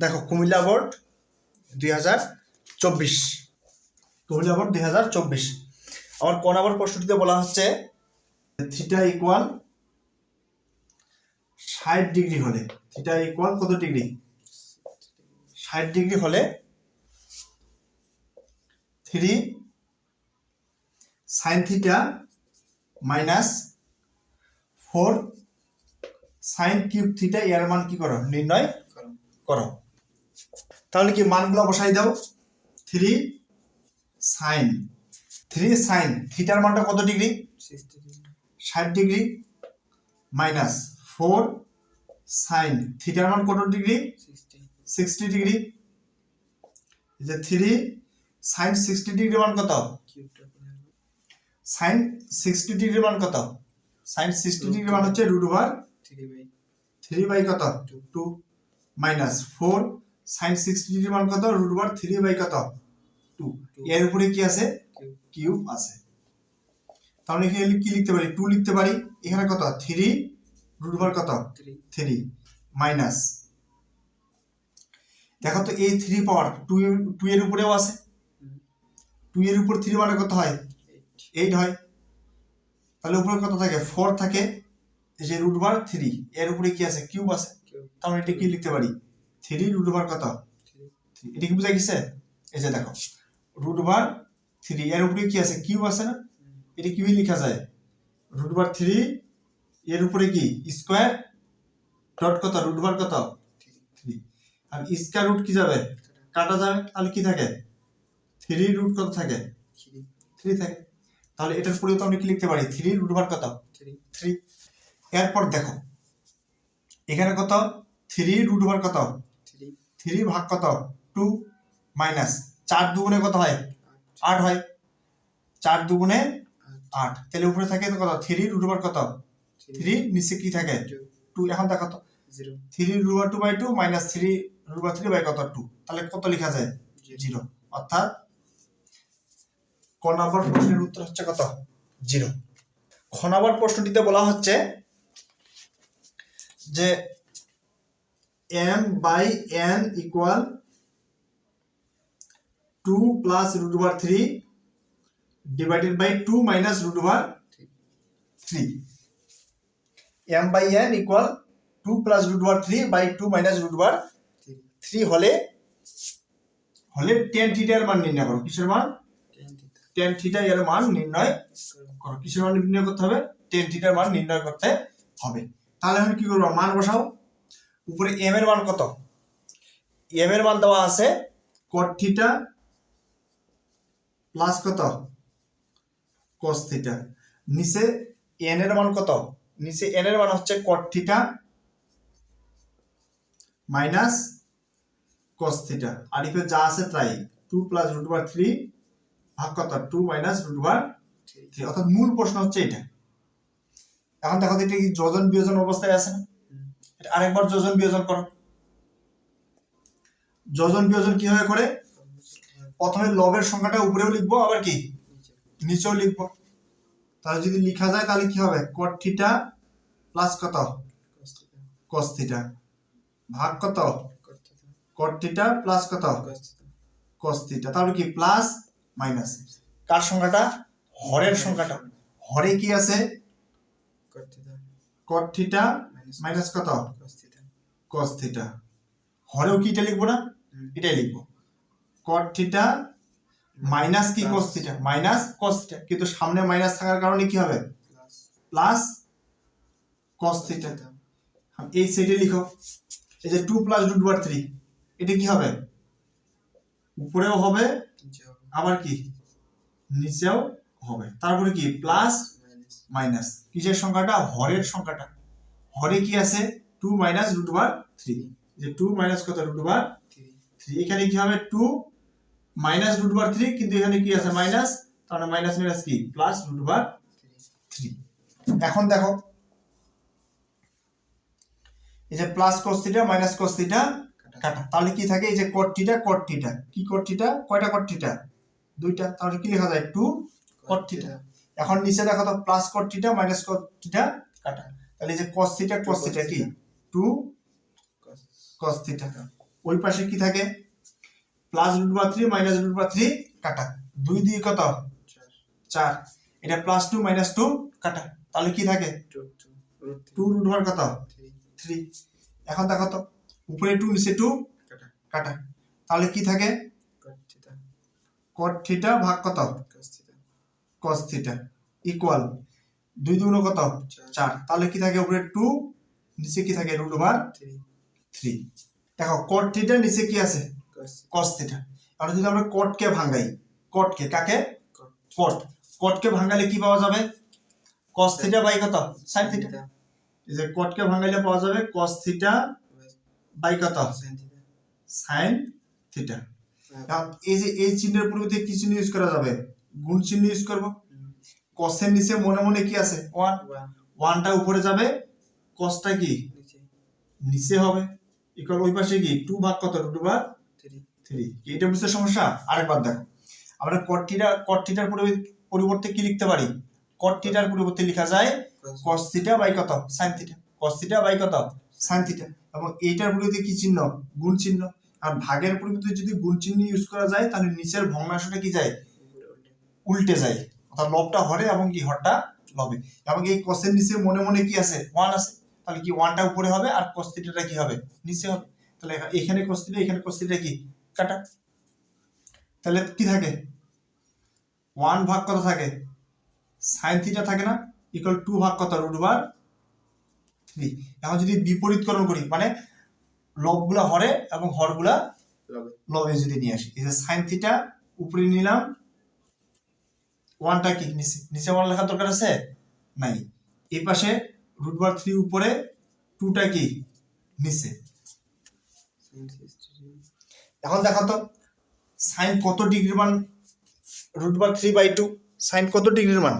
দেখো, কুমিল্লা বোর্ড দুই হাজার চব্বিশ। কুমিল্লা বোর্ড দুই হাজার চব্বিশ। আমার ক নম্বর প্রশ্নটিতে বলা হচ্ছে, থিটা ইকুয়াল ষাট ডিগ্রি হলে, থিটা ইকুয়াল কত ডিগ্রি? ষাট ডিগ্রি হলে three sine theta minus four sine cube theta, এর মান কি করো? নির্ণয় করো। তাহলে কি মানগুলো বসাই দাও? থ্রি সাইন থ্রি সাইন থিটার মানটা কত ডিগ্রি ষাট ডিগ্রি মাইনাস ফোর সাইন থিটার মান কত ডিগ্রি সিক্সটি ডিগ্রি যে থ্রি সাইন সিক্সটি ডিগ্রি মান কত? সাইন সিক্সটি ডিগ্রি মান কত? সাইন সিক্সটি ডিগ্রি মান হচ্ছে root over three by three by কত? Two minus four sine sixty degree মান কত রুট ওভার থ্রি বাই কত? টু। এর উপরে কি আছে? কিউব। আছে। তাহলে এখানে কি লিখতে পারি টু লিখতে পারি এখানে কত? থ্রি রুট ওভার কত? থ্রি মাইনাস দেখো তো এই থ্রি পাওয়ার টু টু এর উপরেও আছে। টু এর উপর থ্রি মানে কত হয়? এইট হয়। তাহলে উপরে কত থাকে? ফোর থাকে। এই যে রুট বার থ্রি এর উপরে কি আছে? কিউব আছে। তাহলে এটা কি লিখতে পারি থ্রি রুট বার কত? এটা কি বুঝা গেছে এই যে দেখো, রুট বার থ্রি, এর উপরে কি আছে? কিউব আছে না? এটা কীভাবে লেখা যায়। রুট বার থ্রি, এর উপরে কি? স্কোয়ার ডট কত? রুট বার কত? থ্রি। আর স্কোয়ার রুট কি যাবে? কাটা যাবে। তাহলে কি থাকে? থ্রি রুট কত থাকে? থ্রি থাকে। তাহলে এটার পরিবর্তে আমরা কি লিখতে পারি? থ্রি রুট বার কত? থ্রি। এরপর দেখো, এখানে কত? থ্রি রুট বার কত? থ্রি ভাগ কত? টু মাইনাস চার দুগুণে কত হয়? আট হয়। চার দুগুণে আট। তাহলে উপরে থাকে কত? থ্রি রুট বার কত? থ্রি। নিচে কি থাকে? টু। এখন দেখো তো। Three root bar two by two minus three root bar three by কত? টু। তাহলে কত লেখা যায়? জিরো। অর্থাৎ ক নম্বর প্রশ্নের উত্তর হচ্ছে কত? জিরো। খ নম্বর প্রশ্নটিতে বলা হচ্ছে যে M by N equal two plus root over three divided by two minus root over three M by N equal two plus root over three by two minus root over three হলে হলে ten থিটার মান নির্ণয় করো। কিসের মান? Tan theta এর মান নির্ণয় করো। কিসের মান নির্ণয় করতে হবে? টেন থিটার মান নির্ণয় করতে হবে। তাহলে এখন কি করব? মান বসাও। উপরে এম এর মান কত? এম এর মান দেওয়া আছে কট থিটা প্লাস কত? কস থিটা নিচে এন এর মান কত? নিচে এন এর মান হচ্ছে cot theta minus cos theta আর এখানে যা আছে তাই। Two plus root over three ভাগ কত? Two minus root over three অর্থাৎ মূল প্রশ্ন হচ্ছে এটা। এখন দেখো এটা কি যোজন বিয়োজন অবস্থায় আছে না? আরেকবার যোজন বিয়োজন করো। যোজন বিয়োজন কীভাবে করে? প্রথমে লবের সংখ্যাটা উপরেও লিখব আবার কি? নিচেও লিখব। তাহলে যদি লেখা যায় তাহলে কি হবে? কট থিটা প্লাস কত? কস থিটা ভাগ কত? কট থিটা প্লাস কত? কস থিটা তাহলে কি? প্লাস মাইনাস কার সংখ্যাটা? হরের সংখ্যাটা। হরে কি আছে? কট থিটা মাইনাস কত? কস থিটা হরেও কি এটা লিখব না? এটাই লিখব। কট থিটা মাইনাস কি? Cos theta minus cos theta কিন্তু সামনে মাইনাস থাকার কারণে কি হবে? প্লাস কস থিটা এই সাইডে লিখো। এই যে two plus root bar three এটা কি হবে? উপরেও হবে আবার কি? নিচেও হবে। তারপরে কি? প্লাস মাইনাস কিসের সংখ্যাটা? হরের সংখ্যাটা। হরে কি আছে? Two minus root bar three যে টু মাইনাস কত? রুট বার থ্রি এখানে কি হবে? Two minus root bar three কিন্তু এখানে কি আছে? মাইনাস তাহলে মাইনাস মাইনাস কি? প্লাস রুট বার থ্রি এখন দেখো। এই যে plus cos theta minus cos theta কাটা। তাহলে কি থাকে? এই যে কট থিটা থিটা কি কট থিটা কয়টা কট থিটা দুইটা। তাহলে কি লেখা যায়? টু কট থিটা এখন নিচে দেখো তো plus cot theta minus cot theta কাটা। তাহলে যে কস থিটা কস থিটা কি? টু কস থিটা ওই পাশে কি থাকে? Plus root bar three minus root bar three কাটা। দুই দুই কত? চার। এটা প্লাস টু মাইনাস টু কাটা। তাহলে কি থাকে? টু রুট টু কত? থ্রি এখন দেখো তো উপরে টু নিচে টু কাটা। তাহলে কি থাকে? কট থিটা ভাগ কত? কস থিটা ইকুয়াল দুই দুগুণ কত? চার। তাহলে কি থাকে উপরে টু নিচে কি থাকে রুট ওভার থ্রি দেখো কট থিটা নিচে কি আছে? কস থিটা আর যদি আমরা কটকে ভাঙাই কটকে কাকে? কট কট কটকে ভাঙালে কি পাওয়া যাবে? কস থিটা বাই কত? সাইন থিটা এই যে কটকে ভাঙাইলে পাওয়া যাবে কস থিটা বাই কত? সাইন থিটা এই যে এই চিহ্নের পরিবর্তে কি চিহ্ন ইউজ করা যাবে? গুণ চিহ্ন ইউজ করব। কসের নিচে মনে মনে কি আছে? ওয়ান ওয়ান ওয়ানটা উপরে যাবে কসটা কি? নিচে। হবে। ইকুয়াল ওই পাশে কি? টু ভাগ কত? টু ভাগ থ্রি এটা বুঝতে সমস্যা? আরেকবার দেখো। আমরা কটটিটা কটটিটার পরিবর্তে কি লিখতে পারি? কটটিটার পরিবর্তে লেখা যায় কস থিটা বাই কত? Sine theta cos theta by কত? সাইন থিটা এবং এইটার পরিবর্তে কি চিহ্ন? গুণ চিহ্ন। আর ভাগের পরিবর্তে যদি গুণ চিহ্ন ইউজ করা যায় তাহলে নিচের ভগ্নাংশটা কি যায়? উল্টে যায়। অর্থাৎ লবটা হরে এবং কি হরটা লবে। এবং এই কসের নিচে মনে মনে কি আছে? ওয়ান আছে। তাহলে কি ওয়ানটা উপরে হবে আর কস থিটাটা কি হবে? নিচে হবে। তাহলে এখানে কস থিটা এখানে কস থিটা কি? কাটা। তাহলে কি থাকে? ওয়ান ভাগ কত থাকে? সাইন থিটা থাকে না? ইকুয়াল টু ভাগ কত? রুট বার থ্রি এখন যদি বিপরীতকরণ করি মানে লবগুলা হরে এবং হরগুলা লবে। লবে যদি নিয়ে আসি। এই যে সাইন থিটা উপরে নিলাম ওয়ানটা কি? নিচে নিচে ওয়ান লেখার দরকার আছে? নাই। এই পাশে রুট বার থ্রি উপরে টুটা কি? নিচে। এখন দেখো তো। সাইন কত ডিগ্রির মান? Root bar three by two sine কত ডিগ্রির মান?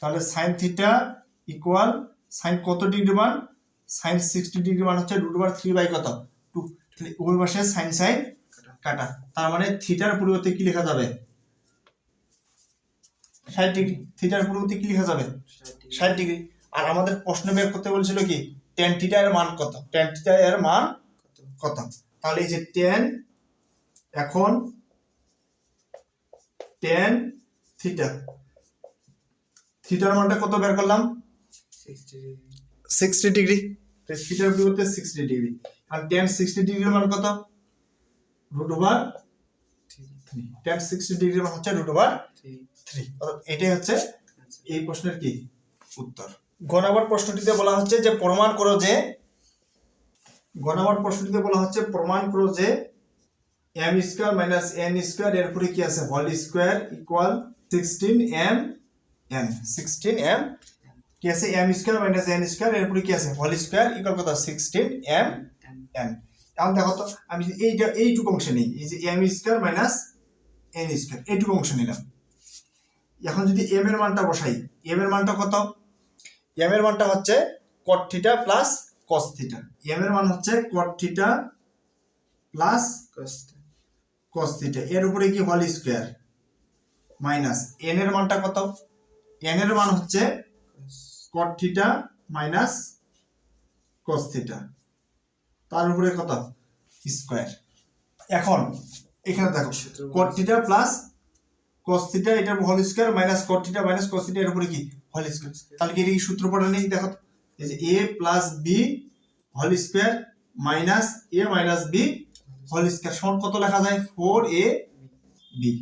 তাহলে সাইন থিটা ইকুয়াল সাইন কত ডিগ্রি মান? সাইন সিক্সটি ডিগ্রি মান হচ্ছে রুট বার থ্রি বাই কত? টু তাহলে ওই পাশে সাইন সাইন কাটা। তার মানে থিটার পরিবর্তে কি লেখা যাবে? ষাট ডিগ্রি। থিটার পরিবর্তে কি লেখা যাবে? ষাট ডিগ্রি। আর আমাদের প্রশ্ন বের করতে বলছিল কি? টেন থিটা এর মান কত? টেন থিটা এর মান কত? তাহলে এই যে টেন এখন টেন থিটা থিটার মানটা কত বের করলাম? সিক্সটি ডিগ্রি থিটার পরিবর্তে সিক্সটি ডিগ্রি আর টেন সিক্সটি ডিগ্রির মান কত? Root over three three tan sixty ডিগ্রির মান হচ্ছে রুট ওভার থ্রি থ্রি এটাই হচ্ছে এই প্রশ্নের কি? উত্তর। গ নম্বর প্রশ্নটিতে বলা হচ্ছে যে, প্রমাণ করো যে গ নম্বর প্রশ্নটিতে বলা হচ্ছে, প্রমাণ করো যে M square minus N square এর উপরে কি আছে? Whole square equal sixteen M N sixteen M কি আছে? M square minus N square এর উপরে কি আছে? হোল স্কোয়ার ইকুয়াল কত? সিক্সটিন এম এন এখন দেখো তো, আমি এইটা এইটুকু অংশ নিই, এই যে M square minus N square এইটুকু অংশ নিলাম। এখন যদি এম এর মানটা বসাই এম এর মানটা কত? এম এর মানটা হচ্ছে cot theta plus cos theta M এর মান হচ্ছে cot theta plus cos theta এর উপরে কি হোল স্কোয়ার মাইনাস এন এর মানটা কত? এন এর মান হচ্ছে cot theta minus cos theta তার উপরে কত? স্কোয়ার এখন এখানে দেখো cot theta plus cos theta এটার whole square minus cot theta minus cos theta এর উপরে কি? হোল স্কোয়ার তাহলে কি এটা কি সূত্র নেই? দেখো এই যে A plus B whole square minus A minus B whole square সমান কত লেখা যায়? Four A B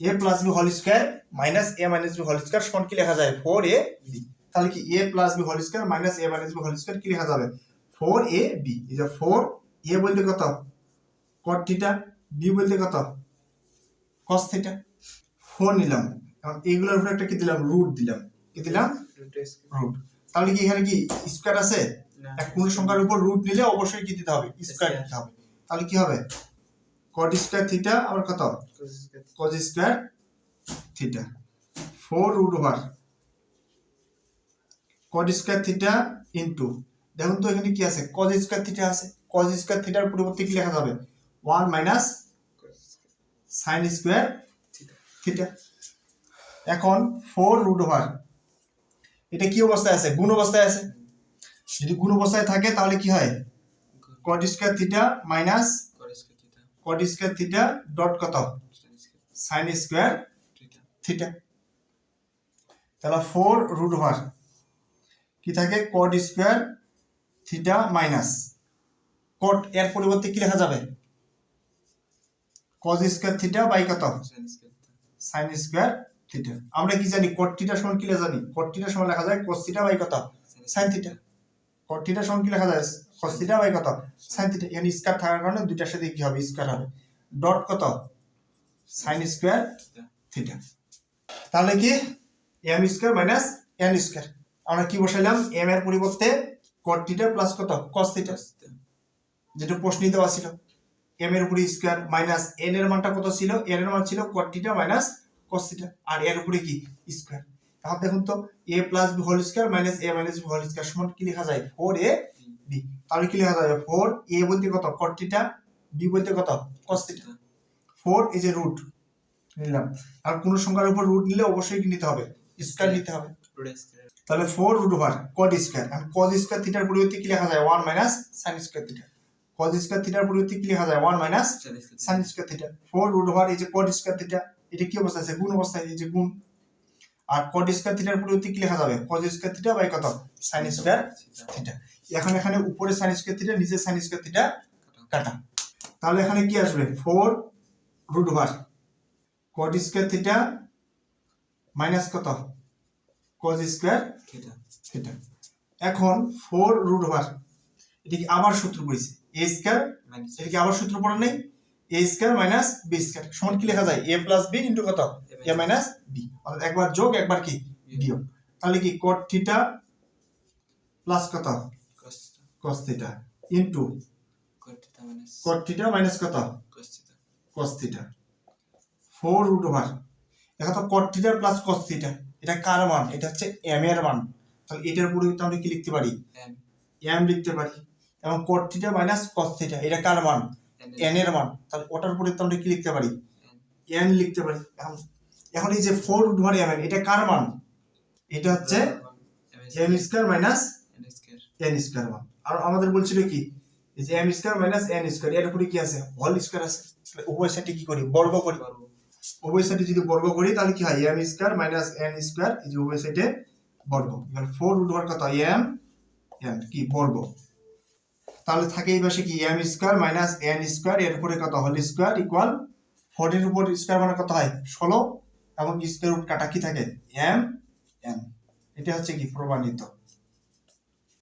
A plus B whole square minus A minus B whole square সমান কি লেখা যায়? ফোর এ বি তাহলে কি A plus B whole square minus A minus B whole square কি লেখা যাবে? ফোর এ বি এই যে ফোর এ বলতে কত? কট থিটা বি বলতে কত? কস থিটা ফোর নিলাম। এখন এইগুলোর উপরে একটা কি দিলাম? রুট দিলাম। কি দিলাম? রুট তাহলে কি এখানে কি স্কোয়ার আছে? না। এক পূর্ণ সংখ্যার উপর রুট নিলে অবশ্যই কি দিতে হবে? স্কোয়ার দিতে হবে। তাহলে কি হবে? কট স্কোয়ার থিটা আবার কত? Cos square theta four root over cot square theta into দেখুন তো এখানে কি আছে? Cos স্কোয়ার থিটা আছে। Cos স্কোয়ার থিটার পরিবর্তে কি লেখা যাবে? One minus sine square theta এখন ফোর রুট ওভার এটা কি অবস্থায় আছে? গুণ অবস্থায় আছে? যদি গুণ অবস্থায় থাকে তাহলে কি হয়? Cot square theta minus cot square theta dot কত? সাইন স্কোয়ার থিটা তাহলে ফোর রুট ওভার কি থাকে? Cot square theta minus cot এর পরিবর্তে কি লেখা যাবে? কজ স্কোয়ার থিটা বাই কত সাইন স্কয়ার থিটা আমরা কি জানি? কট থিটা সমান কি জানি? কট থিটা সমান লেখা যায় cos থিটা বাই কত? সাইন থিটা কট থিটা সমান কি লেখা যায়? cos থিটা বাই কত? সাইন থিটা এখানে স্কয়ার থাকার কারণে দুইটার সাথে কি হবে? স্কয়ার হবে। ডট কত? সাইন স্কোয়ার থিটা তাহলে কি? M square minus N square আমরা কি বসাইলাম? এম এর পরিবর্তে কট থিটা প্লাস কত? cos থিটা যেটা প্রশ্নই দেওয়া ছিল এম এর উপরে স্কোয়ার মাইনাস এন এর মানটা কত ছিল? এন এর মান ছিল থিটা মাইনাস cos থিটা আর এর উপরে কি? স্কোয়ার তাহলে দেখুন তো A plus B whole square minus A minus B whole square সমান কি লেখা যায়? ফোর এ বি তাহলে কি লেখা যাবে? ফোর এ বলতে কত? কট থিটা বি বলতে কত? cos theta four is A root নিলাম। আর কোন সংখ্যার উপর রুট নিলে অবশ্যই কি নিতে হবে? স্কোয়ার নিতে হবে। তাহলে four root over cot square আর কজ স্কোয়ার থিটার পরিবর্তে কি লেখা যায়? One minus sine square theta cos square থিটার পরিবর্তে কি লেখা যায়? One minus sine square theta four root over এই যে কট স্কোয়ার থিটা এটা কি অবস্থা আছে? গুণ অবস্থায় এই যে গুণ। আর কট স্কোয়ার থিটার পরিবর্তে কি লেখা যাবে? কজ স্কোয়ার থিটা বাই কত? সাইন স্কোয়ার থিটা এখন এখানে উপরে সাইন স্কোয়ার থিটা নিচে সাইন স্কোয়ার থিটা কাটা। তাহলে এখানে কি আসবে? Four root over cot square theta minus কত? কজ স্কোয়ার থিটা থিটা এখন ফোর রুট ওভার এটা কি আবার সূত্র পড়েছে? এ স্কোয়ার মাইনাস এটা কি আবার সূত্র পড়া নেই? A square minus B square সমান কি লেখা যায়? এ প্লাস বি ইন্টু কত? এ মাইনাস বি অর্থাৎ একবার যোগ একবার কি? বিয়োগ। তাহলে কি কট থিটা প্লাস কত? Cos theta into minus cot theta minus কত? Cos theta four root over দেখা তো cot theta plus cos theta এটা কার মান? এটা হচ্ছে এম এর মান। তাহলে এটার পরিবর্তে আমরা কি লিখতে পারি? এম লিখতে পারি। এবং cot theta minus cos theta এটা কার মান? এন এর মান। তাহলে ওটার পরিবর্তে আমরা কি লিখতে পারি? এন লিখতে পারি। এখন এখন এই যে ফোর রুট ওভার এম এটা কার মান? এটা হচ্ছে M square minus N square মান। আর আমাদের বলছিল কি? যে M square minus N square এর উপরে কি আছে? হল স্কোয়ার আছে। উভয় সাইডে কি করি? বর্গ করি। উভয় সাইডে যদি বর্গ করি, তাহলে কি হয়? M square minus N square এই যে উভয় সাইডে বর্গ। ফোর রুট ওভার কত এম এন কি? বর্গ। তাহলে থাকে এই পাশে কি? M square minus N square এর উপরে কত? হল স্কোয়ার ইকুয়াল ফোরের উপর স্কোয়ার মানে কত হয়? ষোলো। এবং স্কোয়ার রুট কাটা কি থাকে? এম এন এটা হচ্ছে কি? প্রমাণিত।